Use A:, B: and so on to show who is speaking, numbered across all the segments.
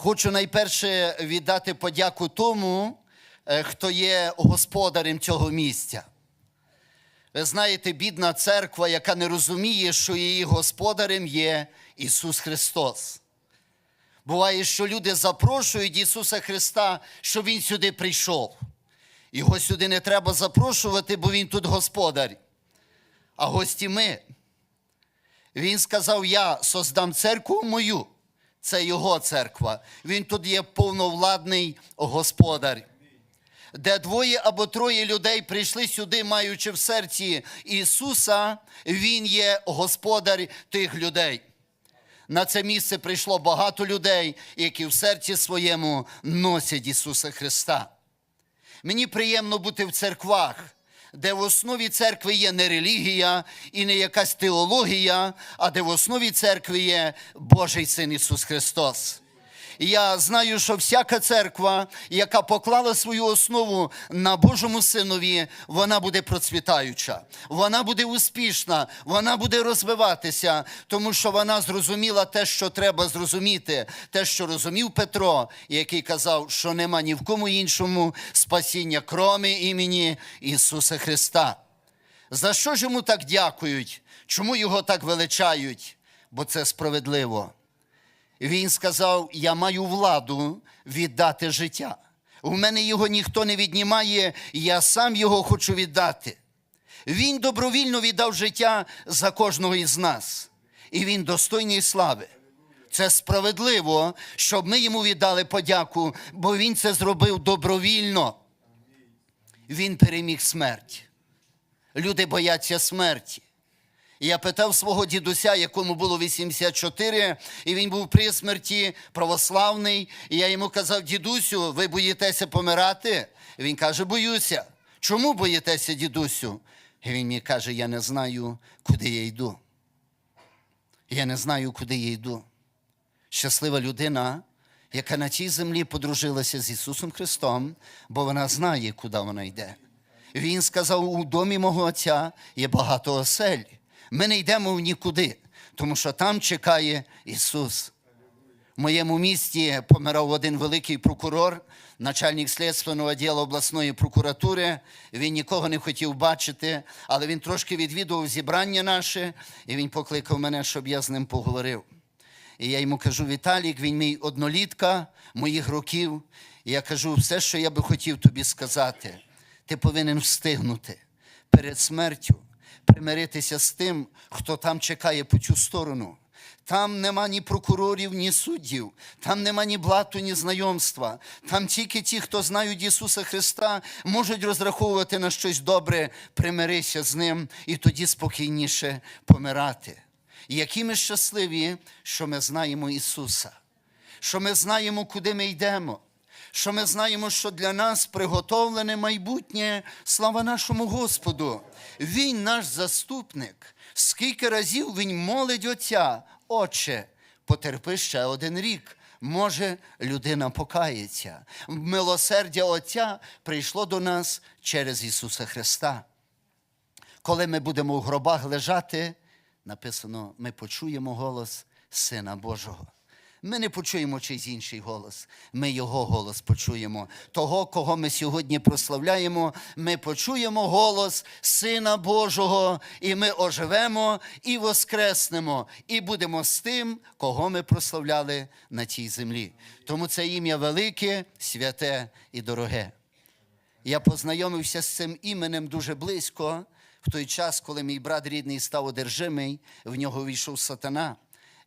A: Хочу найперше віддати подяку тому, е, хто є господарем цього місця. Ви знаєте, бідна церква, яка не розуміє, що її господарем є Ісус Христос. Буває, що люди запрошують Ісуса Христа, щоб Він сюди прийшов. Його сюди не треба запрошувати, бо Він тут господар. А гості ми. Він сказав: Я создам церкву мою. Це його церква. Він тут є повновладний господар. Де двоє або троє людей прийшли сюди, маючи в серці Ісуса, Він є господар тих людей. На це місце прийшло багато людей, які в серці своєму носять Ісуса Христа. Мені приємно бути в церквах, де в основі церкви є не релігія і не якась теологія, а де в основі церкви є Божий Син Ісус Христос. Я знаю, що всяка церква, яка поклала свою основу на Божому Синові, вона буде процвітаюча, вона буде успішна, вона буде розвиватися, тому що вона зрозуміла те, що треба зрозуміти, те, що розумів Петро, який казав, що нема ні в кому іншому спасіння, кроме імені Ісуса Христа. За що ж йому так дякують? Чому його так величають? Бо це справедливо. Він сказав: Я маю владу віддати життя. У мене його ніхто не віднімає, я сам його хочу віддати. Він добровільно віддав життя за кожного із нас, і він достойний слави. Це справедливо, щоб ми йому віддали подяку, бо він це зробив добровільно. Він переміг смерть. Люди бояться смерті. І Я питав свого дідуся, якому було 84, і він був при смерті православний. І я йому казав: дідусю, ви боїтеся помирати? І він каже: боюся. Чому боїтеся, дідусю? І він мені каже: я не знаю, куди я йду. Я не знаю, куди я йду. Щаслива людина, яка на цій землі подружилася з Ісусом Христом, бо вона знає, куди вона йде. Він сказав: у домі мого отця є багато осель. Ми не йдемо в нікуди, тому що там чекає Ісус. В моєму місті помирав один великий прокурор, начальник слідственного відділу обласної прокуратури. Він нікого не хотів бачити, але він трошки відвідував зібрання наше, і він покликав мене, щоб я з ним поговорив. І я йому кажу: Віталік, він мій однолітка моїх років. І я кажу, все, що я би хотів тобі сказати, ти повинен встигнути перед смертю примиритися з тим, хто там чекає по цю сторону. Там нема ні прокурорів, ні суддів, там нема ні блату, ні знайомства. Там тільки ті, хто знають Ісуса Христа, можуть розраховувати на щось добре, примирися з Ним і тоді спокійніше помирати. Які ми щасливі, що ми знаємо Ісуса, що ми знаємо, куди ми йдемо, що ми знаємо, що для нас приготовлене майбутнє, слава нашому Господу. Він наш заступник. Скільки разів Він молить Отця, Отче, потерпи ще один рік. Може, людина покається. Милосердя Отця прийшло до нас через Ісуса Христа. Коли ми будемо в гробах лежати, написано, ми почуємо голос Сина Божого. Ми не почуємо чийсь інший голос, ми Його голос почуємо. Того, кого ми сьогодні прославляємо, ми почуємо голос Сина Божого, і ми оживемо і воскреснемо, і будемо з тим, кого ми прославляли на цій землі. Тому це ім'я велике, святе і дороге. Я познайомився з цим іменем дуже близько в той час, коли мій брат рідний став одержимий, в нього війшов сатана.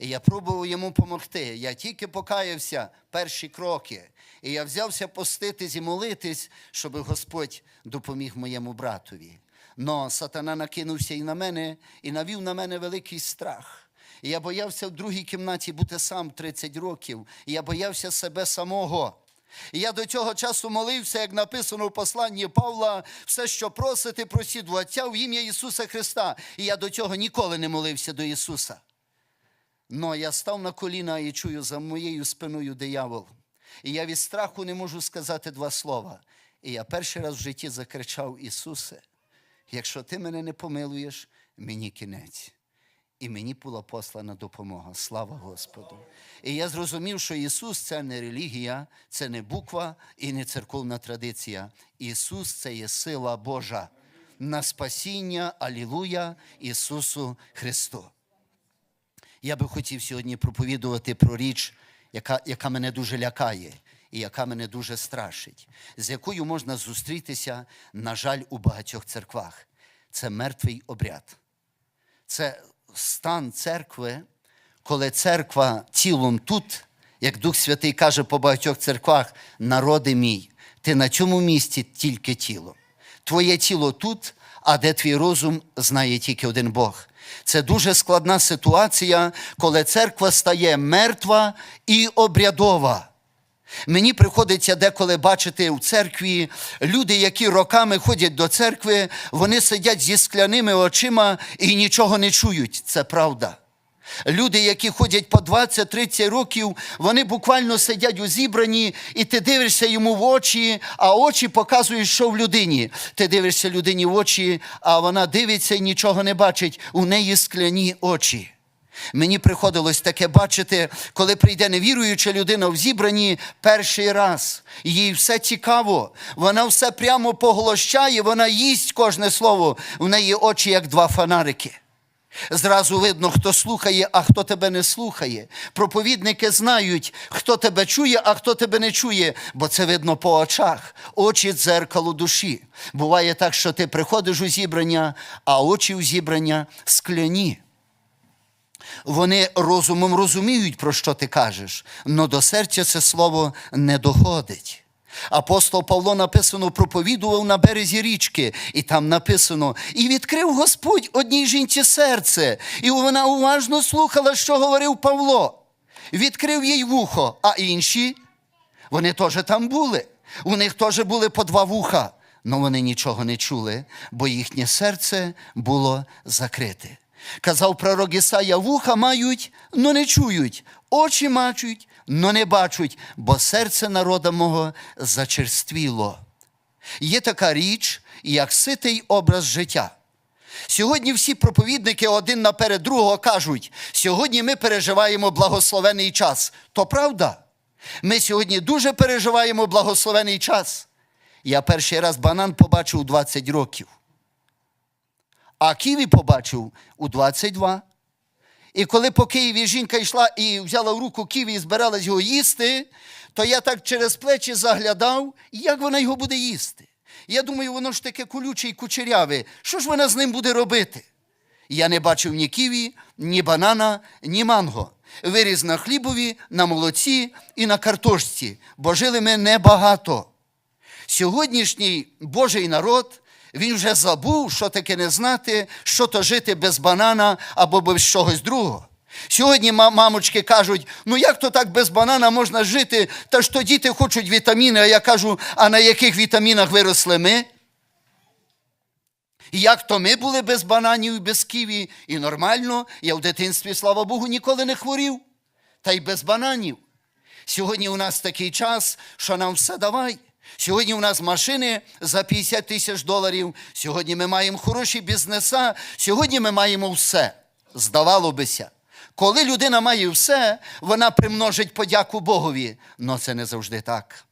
A: І я пробував йому допомогти. Я тільки покаявся перші кроки. І я взявся поститись і молитись, щоб Господь допоміг моєму братові. Но сатана накинувся і на мене, і навів на мене великий страх. І я боявся в другій кімнаті бути сам 30 років. І я боявся себе самого. І я до цього часу молився, як написано в посланні Павла, все, що просите, просіть в в ім'я Ісуса Христа. І я до цього ніколи не молився до Ісуса. Но я став на коліна і чую за моєю спиною диявол. І я від страху не можу сказати два слова. І я перший раз в житті закричав: Ісусе, якщо ти мене не помилуєш, мені кінець. і мені була послана допомога. Слава Господу. І я зрозумів, що Ісус це не релігія, це не буква і не церковна традиція. Ісус це є сила Божа на спасіння, Алілуя, Ісусу Христу. Я би хотів сьогодні проповідувати про річ, яка, яка мене дуже лякає і яка мене дуже страшить, з якою можна зустрітися, на жаль, у багатьох церквах. Це мертвий обряд. Це стан церкви, коли церква тілом тут, як Дух Святий каже по багатьох церквах, народи мій, ти на цьому місці тільки тіло. Твоє тіло тут, а де твій розум, знає тільки один Бог. Це дуже складна ситуація, коли церква стає мертва і обрядова. Мені приходиться деколи бачити в церкві люди, які роками ходять до церкви, вони сидять зі скляними очима і нічого не чують. Це правда. Люди, які ходять по 20-30 років, вони буквально сидять у зібранні, і ти дивишся йому в очі, а очі показують, що в людині. Ти дивишся людині в очі, а вона дивиться і нічого не бачить. У неї скляні очі. Мені приходилось таке бачити, коли прийде невіруюча людина в зібранні перший раз. Їй все цікаво, вона все прямо поглощає, вона їсть кожне слово. В неї очі, як два фонарики. Зразу видно, хто слухає, а хто тебе не слухає. Проповідники знають, хто тебе чує, а хто тебе не чує, бо це видно по очах. Очі дзеркало душі. Буває так, що ти приходиш у зібрання, а очі у зібрання скляні. Вони розумом розуміють, про що ти кажеш, але до серця це слово не доходить. Апостол Павло написано, проповідував на березі річки, і там написано: і відкрив Господь одній жінці серце, і вона уважно слухала, що говорив Павло. Відкрив їй вухо, а інші вони теж там були. У них теж були по два вуха, але вони нічого не чули, бо їхнє серце було закрите. Казав пророк Ісая, вуха мають, но не чують, очі мачуть, но не бачать, бо серце народа мого зачерствіло. Є така річ, як ситий образ життя. Сьогодні всі проповідники один наперед другого кажуть, сьогодні ми переживаємо благословений час. То правда? Ми сьогодні дуже переживаємо благословений час. Я перший раз банан побачив у 20 років. А Ківі побачив у 22. І коли по Києві жінка йшла і взяла в руку Ківі і збиралась його їсти, то я так через плечі заглядав, як вона його буде їсти. Я думаю, воно ж таке колюче і кучеряве. Що ж вона з ним буде робити? Я не бачив ні ківі, ні банана, ні манго. Виріз на хлібові, на молоці і на картошці, бо жили ми небагато. Сьогоднішній Божий народ, він вже забув, що таке не знати, що то жити без банана або без чогось другого. Сьогодні мамочки кажуть, ну як то так без банана можна жити, та ж то діти хочуть вітаміни, а я кажу, а на яких вітамінах виросли ми? Як то ми були без бананів і без ківі, і нормально, я в дитинстві, слава Богу, ніколи не хворів, та й без бананів. Сьогодні у нас такий час, що нам все давай. Сьогодні у нас машини за 50 тисяч доларів. Сьогодні ми маємо хороші бізнеса. Сьогодні ми маємо все. Здавало бися. Коли людина має все, вона примножить подяку Богові. Но це не завжди так.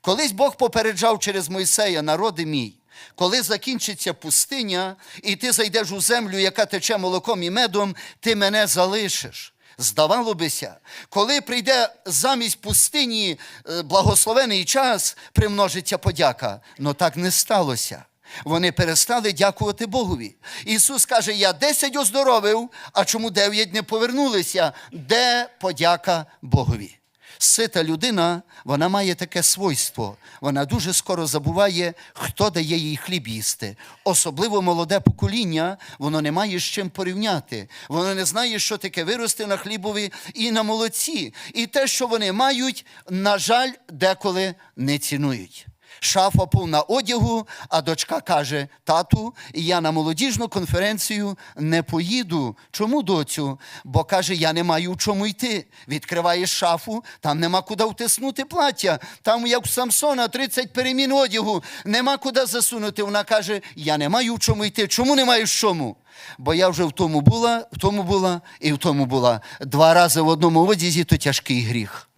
A: Колись Бог попереджав через Мойсея, народи мій, коли закінчиться пустиня, і ти зайдеш у землю, яка тече молоком і медом, ти мене залишиш. Здавало бися, коли прийде замість пустині е, благословений час, примножиться подяка. Но так не сталося. Вони перестали дякувати Богові. Ісус каже: Я десять оздоровив, а чому дев'ять не повернулися? Де подяка Богові? Сита людина, вона має таке свойство. Вона дуже скоро забуває, хто дає їй хліб їсти. Особливо молоде покоління, воно не має з чим порівняти. Воно не знає, що таке вирости на хлібові і на молоці. І те, що вони мають, на жаль, деколи не цінують. Шафа повна одягу, а дочка каже: Тату, я на молодіжну конференцію не поїду. Чому доцю? Бо каже, я не маю в чому йти. Відкриваєш шафу, там нема куди втиснути плаття. Там, як у Самсона, 30 перемін одягу, нема куди засунути. Вона каже: Я не маю в чому йти. Чому не маєш в чому? Бо я вже в тому була, в тому була і в тому була. Два рази в одному одязі то тяжкий гріх.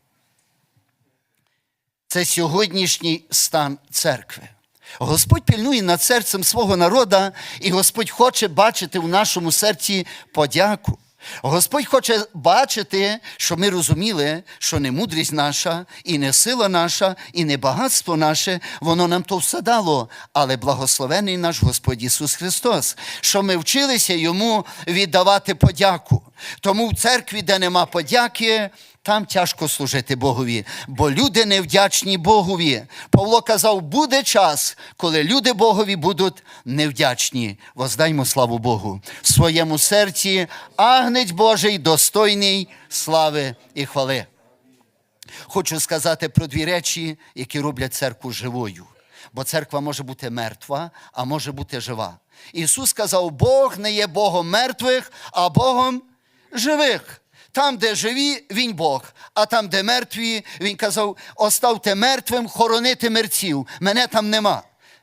A: Це сьогоднішній стан церкви. Господь пильнує над серцем свого народа, і Господь хоче бачити в нашому серці подяку. Господь хоче бачити, щоб ми розуміли, що не мудрість наша, і не сила наша, і не багатство наше, воно нам то все дало, але благословений наш Господь Ісус Христос, що ми вчилися йому віддавати подяку. Тому в церкві, де нема подяки, там тяжко служити Богові, бо люди невдячні Богові. Павло казав, буде час, коли люди Богові будуть невдячні. Воздаймо славу Богу. В своєму серці агнець Божий достойний слави і хвали. Хочу сказати про дві речі, які роблять церкву живою. Бо церква може бути мертва, а може бути жива. Ісус сказав, Бог не є Богом мертвих, а Богом живих. Там, де живі, він Бог, а там, де мертві, він казав: оставте мертвим, хоронити мерців. Мене там нема.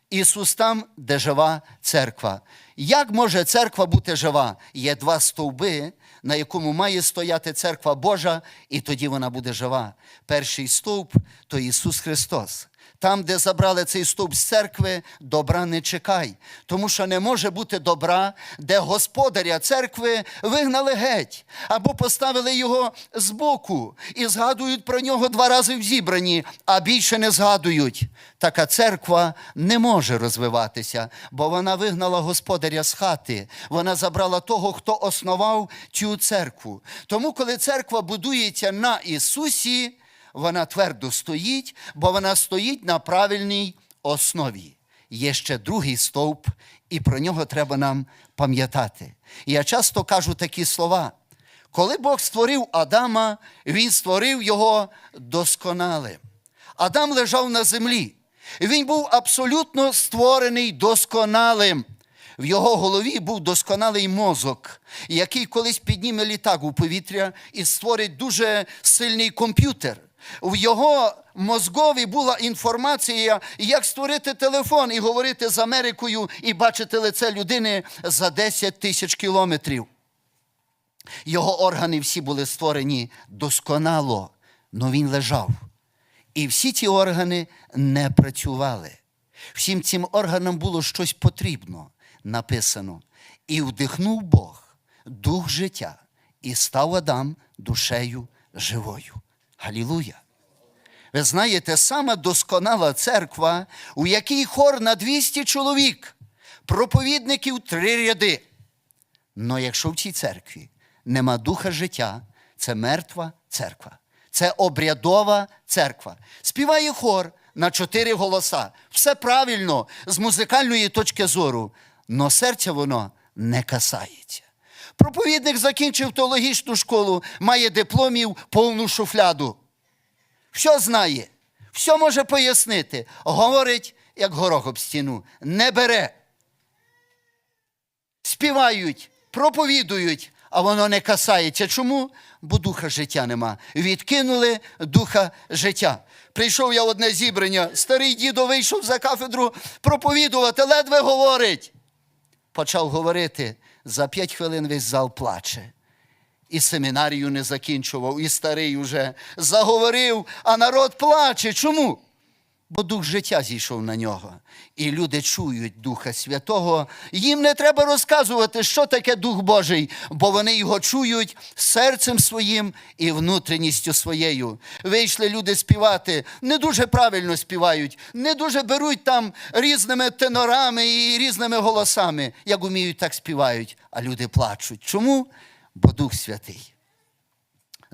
A: Ісус там, де жива церква. Як може церква бути жива? Є два стовби, на якому має стояти церква Божа, і тоді вона буде жива. Перший стовп то Ісус Христос. Там, де забрали цей стовп з церкви, добра не чекай, тому що не може бути добра, де господаря церкви вигнали геть, або поставили його збоку і згадують про нього два рази в зібранні, а більше не згадують. Така церква не може розвиватися, бо вона вигнала господаря з хати. Вона забрала того, хто основав цю церкву. Тому, коли церква будується на Ісусі, вона твердо стоїть, бо вона стоїть на правильній основі. Є ще другий стовп, і про нього треба нам пам'ятати. Я часто кажу такі слова. Коли Бог створив Адама, Він створив його досконалим. Адам лежав на землі. Він був абсолютно створений досконалим. В його голові був досконалий мозок, який колись підніме літак у повітря і створить дуже сильний комп'ютер. В його мозгові була інформація, як створити телефон і говорити з Америкою і бачити лице людини за 10 тисяч кілометрів. Його органи всі були створені досконало, але він лежав. І всі ці органи не працювали. Всім цим органам було щось потрібно, написано. І вдихнув Бог дух життя, і став Адам душею живою. Галілуя! Ви знаєте, сама досконала церква, у якій хор на 200 чоловік, проповідників три ряди. Но якщо в цій церкві нема духа життя, це мертва церква, це обрядова церква. Співає хор на чотири голоса. Все правильно з музикальної точки зору, но серця воно не касається. Проповідник закінчив теологічну школу, має дипломів повну шуфляду. Все знає, все може пояснити. Говорить, як горох об стіну, не бере. Співають, проповідують, а воно не касається. Чому? Бо духа життя нема. Відкинули духа життя. Прийшов я в одне зібрання, старий дідо вийшов за кафедру проповідувати, ледве говорить. Почав говорити, за п'ять хвилин весь зал плаче. І семінарію не закінчував, і старий уже заговорив, а народ плаче. Чому? Бо дух життя зійшов на нього. І люди чують Духа Святого. Їм не треба розказувати, що таке Дух Божий, бо вони його чують серцем своїм і внутрішністю своєю. Вийшли люди співати, не дуже правильно співають, не дуже беруть там різними тенорами і різними голосами. Як уміють, так співають, а люди плачуть. Чому? Бо Дух Святий.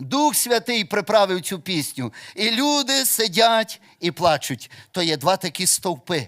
A: Дух Святий приправив цю пісню. І люди сидять і плачуть. То є два такі стовпи.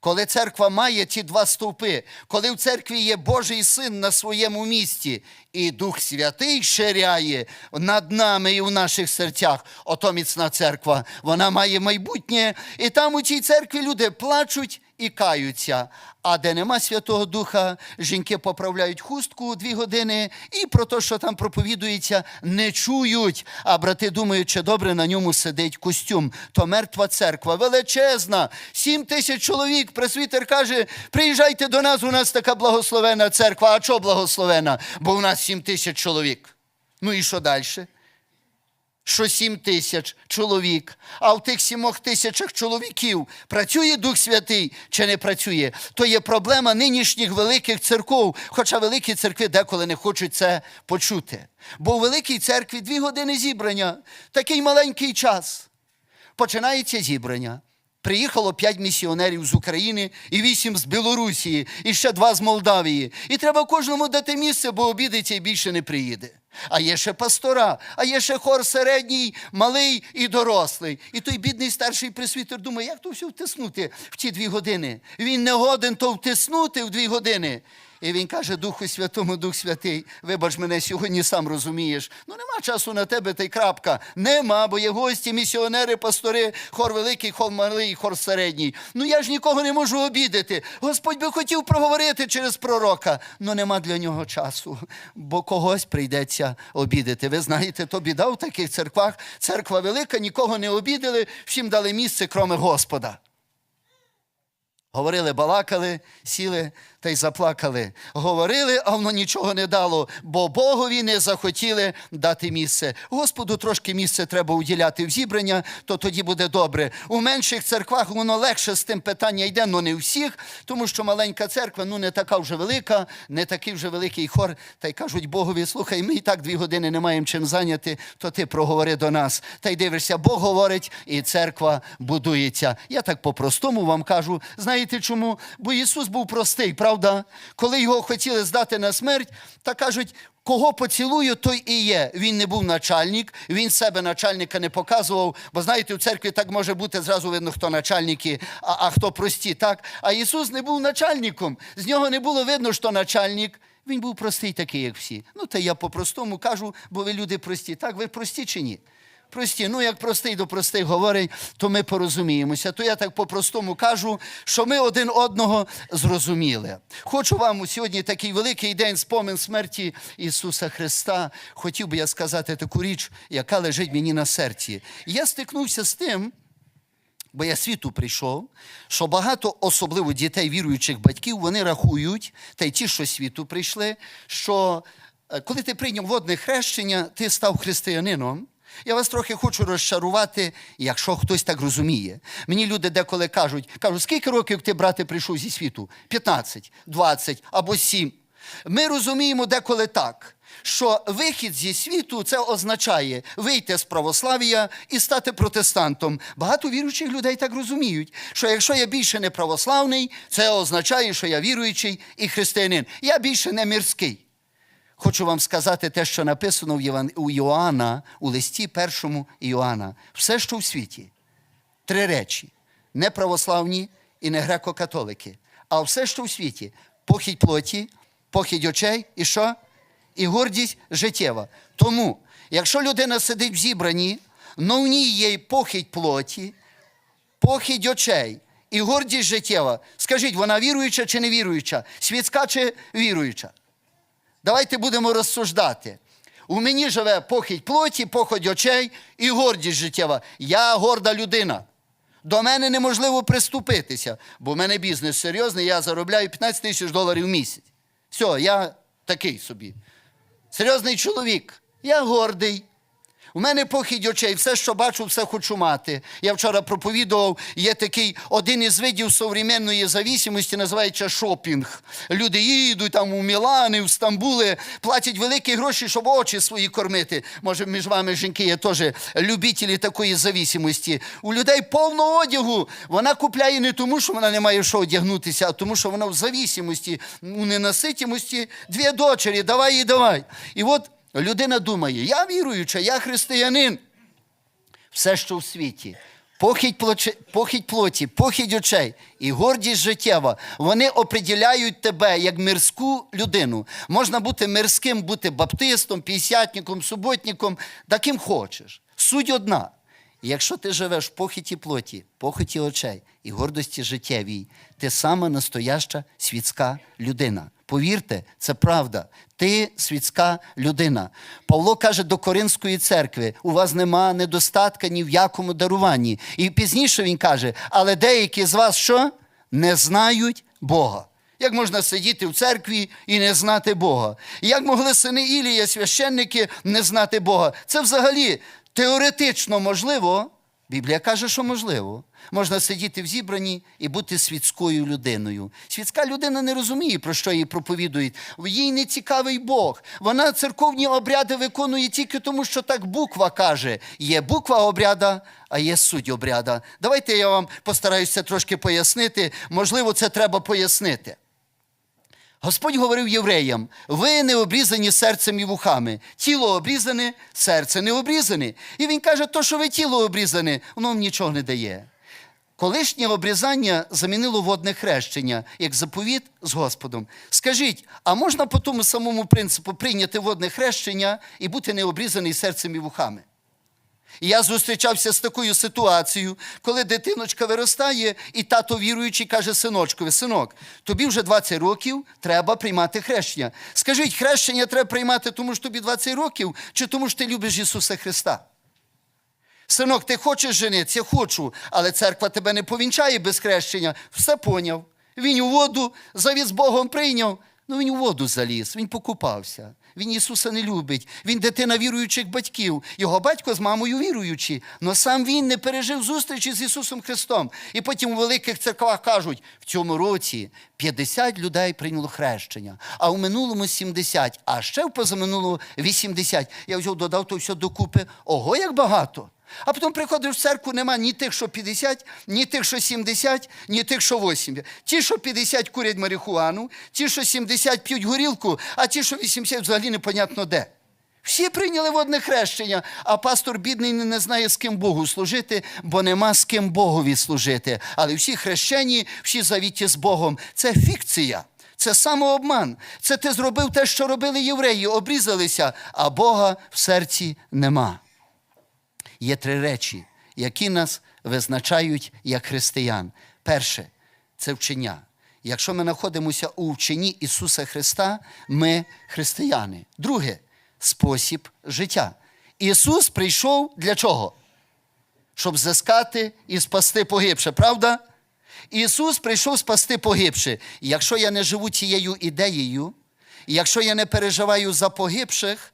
A: коли церква має ті два стовпи, коли в церкві є Божий син на своєму місці, і Дух Святий ширяє над нами і в наших серцях, ото міцна церква, вона має майбутнє. І там у цій церкві люди плачуть і каються. А де нема Святого Духа, жінки поправляють хустку дві години і про те, що там проповідується, не чують. А брати думають, чи добре на ньому сидить костюм. То мертва церква, величезна, сім тисяч чоловік. Пресвітер каже: приїжджайте до нас, у нас така благословена церква. А чого благословена? Бо у нас сім тисяч чоловік. Ну і що далі? Що сім тисяч чоловік, а в тих сімох тисячах чоловіків працює Дух Святий чи не працює, то є проблема нинішніх великих церков, хоча великі церкви деколи не хочуть це почути. Бо у великій церкві дві години зібрання, такий маленький час. Починається зібрання. Приїхало п'ять місіонерів з України і вісім з Білорусі, і ще два з Молдавії. І треба кожному дати місце, бо обідиться і більше не приїде. А є ще пастора, а є ще хор середній, малий і дорослий. І той бідний старший пресвітер думає, як то все втиснути в ті дві години. Він не годен то втиснути в дві години. І він каже Духу Святому, Дух Святий, вибач мене сьогодні сам розумієш. Ну нема часу на тебе та й крапка. Нема, бо є гості, місіонери, пастори, хор великий, хор малий, хор середній. Ну я ж нікого не можу обідати. Господь би хотів проговорити через пророка. Ну нема для нього часу, бо когось прийдеться обідати. Ви знаєте, то біда в таких церквах. Церква велика, нікого не обідали, всім дали місце, кроме Господа. Говорили, балакали, сіли та й заплакали. Говорили, а воно нічого не дало, бо Богові не захотіли дати місце. Господу трошки місце треба уділяти в зібрання, то тоді буде добре. У менших церквах воно легше з тим питання йде, але не у всіх, тому що маленька церква ну не така вже велика, не такий вже великий хор. Та й кажуть Богові, слухай, ми і так дві години не маємо чим зайняти, то ти проговори до нас. Та й дивишся, Бог говорить, і церква будується. Я так по-простому вам кажу. Знаєте чому? Бо Ісус був простий, правда? Коли його хотіли здати на смерть, та кажуть, кого поцілую, той і є. Він не був начальник, він себе начальника не показував. Бо знаєте, в церкві так може бути зразу видно, хто начальники, а, а хто прості. Так? А Ісус не був начальником. З нього не було видно, що начальник. Він був простий такий, як всі. Ну, та я по-простому кажу, бо ви люди прості. Так, ви прості чи ні? Прості, ну як простий до простих говорить, то ми порозуміємося. То я так по-простому кажу, що ми один одного зрозуміли. Хочу вам сьогодні такий великий день спомин смерті Ісуса Христа. Хотів би я сказати таку річ, яка лежить мені на серці. Я стикнувся з тим. Бо я світу прийшов, що багато, особливо дітей віруючих батьків, вони рахують, та й ті, що світу прийшли, що е, коли ти прийняв водне хрещення, ти став християнином. Я вас трохи хочу розчарувати, якщо хтось так розуміє. Мені люди деколи кажуть, кажуть, скільки років ти, брате, прийшов зі світу? 15, 20 або 7. Ми розуміємо деколи так, що вихід зі світу це означає вийти з православ'я і стати протестантом. Багато віруючих людей так розуміють, що якщо я більше не православний, це означає, що я віруючий і християнин. Я більше не мирський. Хочу вам сказати те, що написано у Йоанна, у листі першому Іоанна. Все, що в світі. Три речі: не православні і не греко-католики. А все, що в світі похідь плоті, похідь очей і що? І гордість життєва. Тому, якщо людина сидить в зібранні, но в ній є й похідь плоті, похідь очей і гордість життєва, скажіть, вона віруюча чи не віруюча? Світська чи віруюча? Давайте будемо розсуждати. У мені живе похідь плоті, похідь очей і гордість життєва. Я горда людина. До мене неможливо приступитися, бо в мене бізнес серйозний, я заробляю 15 тисяч доларів в місяць. Все, я такий собі. Серйозний чоловік. Я гордий. У мене похідь очей, все, що бачу, все хочу мати. Я вчора проповідував, є такий один із видів современної зависимості, називається шопінг. Люди їдуть там у Мілани, в Стамбули, платять великі гроші, щоб очі свої кормити. Може, між вами жінки є теж любителі такої зависимості. У людей повно одягу. Вона купляє не тому, що вона не має що одягнутися, а тому, що вона в зависимості, у ненаситимості. Дві дочері, давай і давай. І от Людина думає, я віруюча, я християнин. Все, що в світі, Похідь, плоче- похідь плоті, похідь очей і гордість життєва, вони определяють тебе як мирську людину. Можна бути мирським, бути баптистом, п'ятдесятником, суботником, таким хочеш. Суть одна. Якщо ти живеш в похиті плоті, похиті очей і гордості життєвій, ти сама настояща світська людина. Повірте, це правда. Ти світська людина. Павло каже до Коринської церкви: у вас нема недостатка ні в якому даруванні. І пізніше він каже: але деякі з вас що? Не знають Бога. Як можна сидіти в церкві і не знати Бога? Як могли сини Ілія, священники, не знати Бога? Це взагалі теоретично можливо. Біблія каже, що можливо. Можна сидіти в зібранні і бути світською людиною. Світська людина не розуміє, про що їй проповідують. Їй не цікавий Бог. Вона церковні обряди виконує тільки тому, що так буква каже. Є буква обряда, а є суть обряда. Давайте я вам постараюся трошки пояснити. Можливо, це треба пояснити. Господь говорив євреям: ви не обрізані серцем і вухами. Тіло обрізане, серце не обрізане. І він каже, то, що ви тіло обрізане, воно вам нічого не дає. Колишнє обрізання замінило водне хрещення, як заповіт з Господом. Скажіть, а можна по тому самому принципу прийняти водне хрещення і бути необрізаний серцем і вухами? Я зустрічався з такою ситуацією, коли дитиночка виростає, і тато віруючий каже синочкові, синок, тобі вже 20 років, треба приймати хрещення. Скажіть, хрещення треба приймати, тому що тобі 20 років, чи тому що ти любиш Ісуса Христа? Синок, ти хочеш женитися? Хочу, але церква тебе не повінчає без хрещення. Все поняв. Він у воду завіз Богом прийняв. Ну він у воду заліз, він покупався. Він Ісуса не любить. Він дитина віруючих батьків. Його батько з мамою віруючі. але сам він не пережив зустрічі з Ісусом Христом. І потім у великих церквах кажуть, в цьому році 50 людей прийняло хрещення, а в минулому 70, а ще в позаминулому 80. Я взяв, додав то все докупи. Ого, як багато! А потім приходиш в церкву, нема ні тих, що 50, ні тих, що 70, ні тих, що 80. Ті, що 50 курять марихуану, ті, що 70 п'ють горілку, а ті, що 80 взагалі непонятно де. Всі прийняли водне хрещення, а пастор бідний не, знає, з ким Богу служити, бо нема з ким Богові служити. Але всі хрещені, всі завіті з Богом. Це фікція. Це самообман. Це ти зробив те, що робили євреї, обрізалися, а Бога в серці нема є три речі, які нас визначають як християн. Перше це вчення. Якщо ми знаходимося у вченні Ісуса Христа, ми християни. Друге спосіб життя. Ісус прийшов для чого? Щоб зискати і спасти погибше, правда? Ісус прийшов спасти погибше. Якщо я не живу цією ідеєю, якщо я не переживаю за погибших,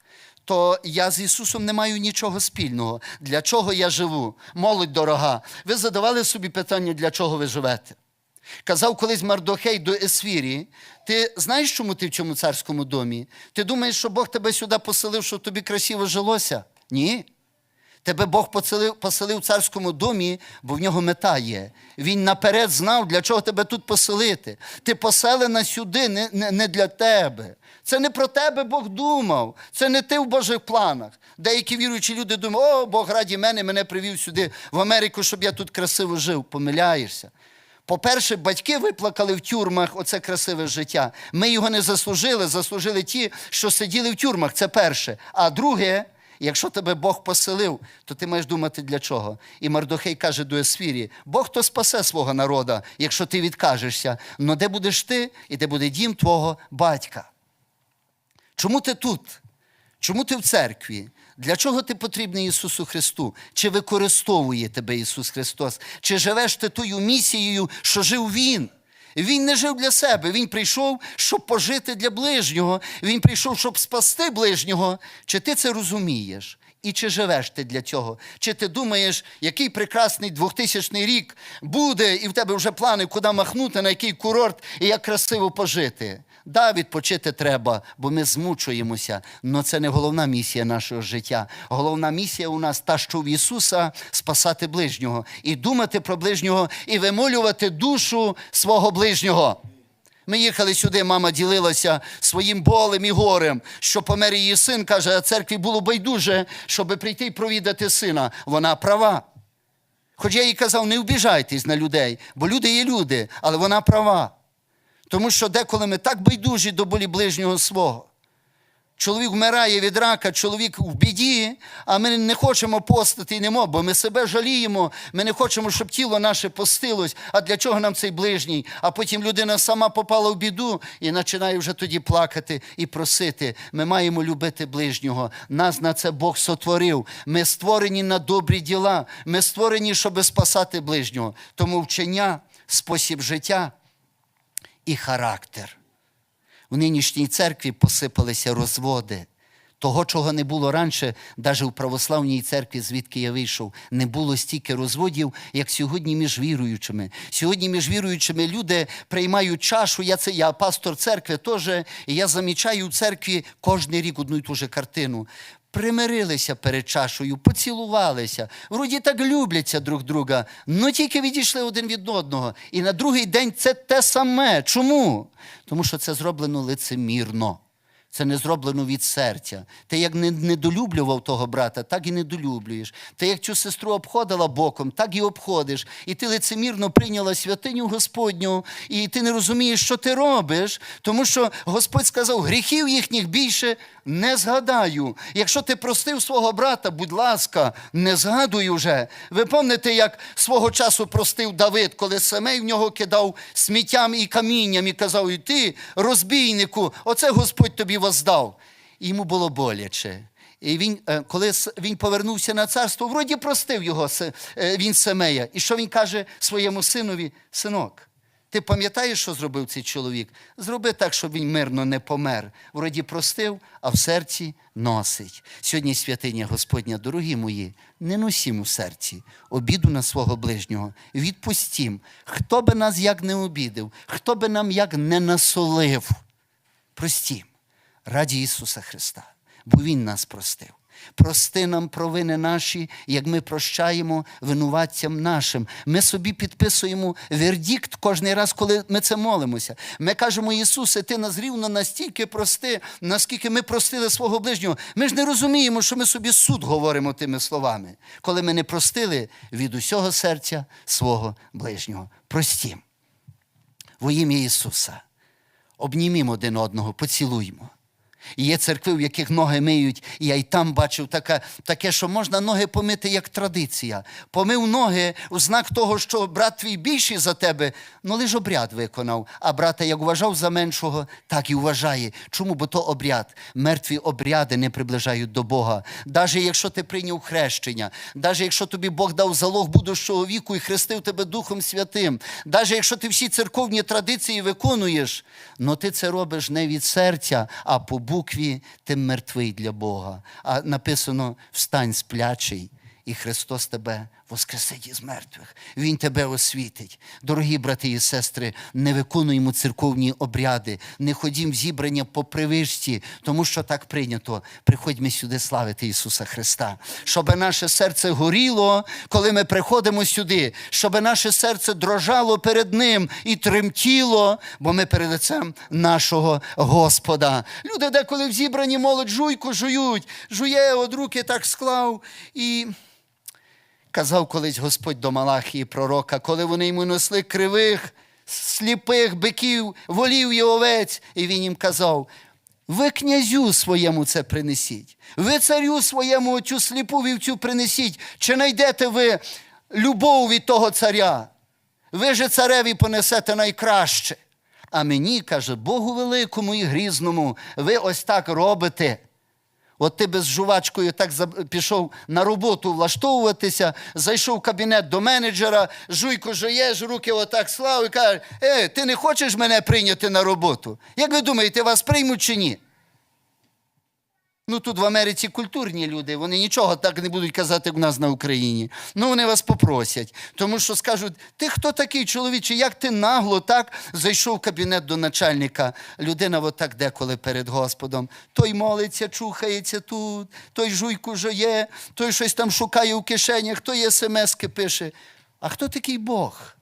A: то я з Ісусом не маю нічого спільного. Для чого я живу? Молодь дорога. Ви задавали собі питання, для чого ви живете? Казав колись Мардохей до Есфірі, ти знаєш, чому ти в цьому царському домі? Ти думаєш, що Бог тебе сюди поселив, щоб тобі красиво жилося? Ні. Тебе Бог поселив, поселив в царському домі, бо в нього мета є. Він наперед знав, для чого тебе тут поселити. Ти поселена сюди не, не, не для тебе. Це не про тебе Бог думав. Це не ти в Божих планах. Деякі віруючі люди думають, о, Бог раді мене, мене привів сюди в Америку, щоб я тут красиво жив. Помиляєшся. По-перше, батьки виплакали в тюрмах оце красиве життя. Ми його не заслужили, заслужили ті, що сиділи в тюрмах. Це перше. А друге, якщо тебе Бог поселив, то ти маєш думати для чого. І Мардохей каже до Есфірі: Бог то спасе свого народа, якщо ти відкажешся. Но де будеш ти і де буде дім твого батька? Чому ти тут? Чому ти в церкві? Для чого ти потрібний Ісусу Христу? Чи використовує тебе Ісус Христос? Чи живеш ти тою місією, що жив Він? Він не жив для себе, Він прийшов, щоб пожити для ближнього. Він прийшов, щоб спасти ближнього. Чи ти це розумієш? І чи живеш ти для цього? Чи ти думаєш, який прекрасний 2000 рік буде, і в тебе вже плани, куди махнути, на який курорт і як красиво пожити? Да, відпочити треба, бо ми змучуємося. але це не головна місія нашого життя. Головна місія у нас та, що в Ісуса спасати ближнього, і думати про ближнього, і вимолювати душу свого ближнього. Ми їхали сюди, мама ділилася своїм болем і горем, що помер її син, каже, а церкві було байдуже, щоб прийти і провідати сина. Вона права. Хоч я їй казав, не вбіжайтесь на людей, бо люди є люди, але вона права. Тому що деколи ми так байдужі до болі ближнього свого. Чоловік вмирає від рака, чоловік в біді, а ми не хочемо постати і не можемо, бо ми себе жаліємо, ми не хочемо, щоб тіло наше постилось. А для чого нам цей ближній? А потім людина сама попала в біду і починає вже тоді плакати і просити. Ми маємо любити ближнього. Нас на це Бог сотворив. Ми створені на добрі діла. Ми створені, щоб спасати ближнього. Тому вчення, спосіб життя і характер. В нинішній церкві посипалися розводи. Того, чого не було раніше, навіть у православній церкві, звідки я вийшов, не було стільки розводів, як сьогодні між віруючими. Сьогодні між віруючими люди приймають чашу. Я це я пастор церкви теж, і я замічаю в церкві кожен рік одну і ту же картину. Примирилися перед чашою, поцілувалися, вроді так любляться друг друга, ну тільки відійшли один від одного. І на другий день це те саме. Чому? Тому що це зроблено лицемірно. Це не зроблено від серця. Ти як не недолюблював того брата, так і недолюблюєш. Ти як цю сестру обходила боком, так і обходиш. І ти лицемірно прийняла святиню Господню, і ти не розумієш, що ти робиш, тому що Господь сказав, гріхів їхніх більше не згадаю. Якщо ти простив свого брата, будь ласка, не згадуй уже. Ви пам'ятаєте, як свого часу простив Давид, коли Семей в нього кидав сміттям і камінням і казав: і ти, розбійнику, оце Господь тобі воздав. І йому було боляче. І він, е, коли він повернувся на царство, вроді простив його е, він Семея. І що він каже своєму синові? Синок, ти пам'ятаєш, що зробив цей чоловік? Зроби так, щоб він мирно не помер. Вроді простив, а в серці носить. Сьогодні святиня Господня, дорогі мої, не носім у серці обіду на свого ближнього. Відпустім. Хто би нас як не обідив, хто би нам як не насолив. Простім раді Ісуса Христа, бо Він нас простив. Прости нам провини наші, як ми прощаємо винуватцям нашим. Ми собі підписуємо вердикт кожен раз, коли ми це молимося. Ми кажемо, Ісусе, Ти нас рівно настільки прости, наскільки ми простили свого ближнього. Ми ж не розуміємо, що ми собі суд говоримо тими словами, коли ми не простили від усього серця свого ближнього. Простім. Во ім'я Ісуса. Обнімімо один одного, поцілуймо. Є церкви, в яких ноги миють, я й там бачив таке, таке, що можна ноги помити як традиція. Помив ноги у знак того, що брат твій більший за тебе, ну лиш обряд виконав. А брата як вважав за меншого, так і вважає. Чому? Бо то обряд. Мертві обряди не приближають до Бога. Навіть якщо ти прийняв хрещення, навіть якщо тобі Бог дав залог будущого віку і хрестив тебе Духом Святим, навіть якщо ти всі церковні традиції виконуєш, но ти це робиш не від серця, а по букві ти мертвий для Бога. А написано встань сплячий, і Христос тебе воскресить із мертвих. Він тебе освітить. Дорогі брати і сестри, не виконуємо церковні обряди, не ходім в зібрання по привичці, тому що так прийнято. Приходьмо сюди славити Ісуса Христа, щоб наше серце горіло, коли ми приходимо сюди, щоб наше серце дрожало перед Ним і тремтіло, бо ми перед лицем нашого Господа. Люди деколи в зібранні молодь жуйку жують, жує, от руки так склав і. Казав колись Господь до Малахії пророка, коли вони йому несли кривих, сліпих биків, волів і овець, і він їм казав: ви князю своєму це принесіть, ви царю своєму цю сліпу вівцю принесіть, чи знайдете ви любов від того царя? Ви же цареві понесете найкраще. А мені, каже, Богу великому і грізному, ви ось так робите. От ти би з жувачкою так пішов на роботу влаштовуватися, зайшов в кабінет до менеджера, жуйку жуєш, руки отак слав і каже, е, ти не хочеш мене прийняти на роботу? Як ви думаєте, вас приймуть чи ні? Ну тут в Америці культурні люди, вони нічого так не будуть казати, у нас на Україні. Ну вони вас попросять. Тому що скажуть, ти хто такий чоловіче, як ти нагло так зайшов в кабінет до начальника. Людина отак деколи перед Господом. Той молиться, чухається тут, той жуйку жує, той щось там шукає у кишенях, той смски пише. А хто такий Бог?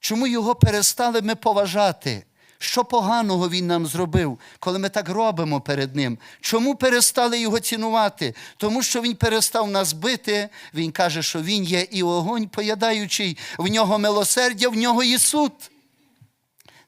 A: Чому його перестали ми поважати? Що поганого він нам зробив, коли ми так робимо перед ним? Чому перестали його цінувати? Тому що він перестав нас бити. Він каже, що він є і огонь поядаючий, в нього милосердя, в нього і суд.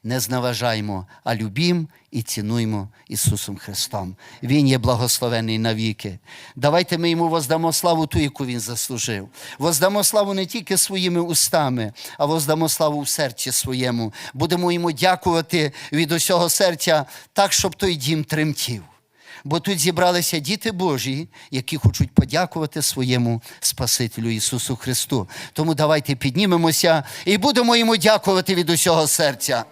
A: Не зневажаймо, а любім і цінуймо Ісусом Христом. Він є благословений навіки. Давайте ми йому воздамо славу ту, яку він заслужив. Воздамо славу не тільки своїми устами, а воздамо славу в серці своєму. Будемо йому дякувати від усього серця так, щоб той дім тремтів. Бо тут зібралися діти Божі, які хочуть подякувати своєму Спасителю Ісусу Христу. Тому давайте піднімемося і будемо йому дякувати від усього серця.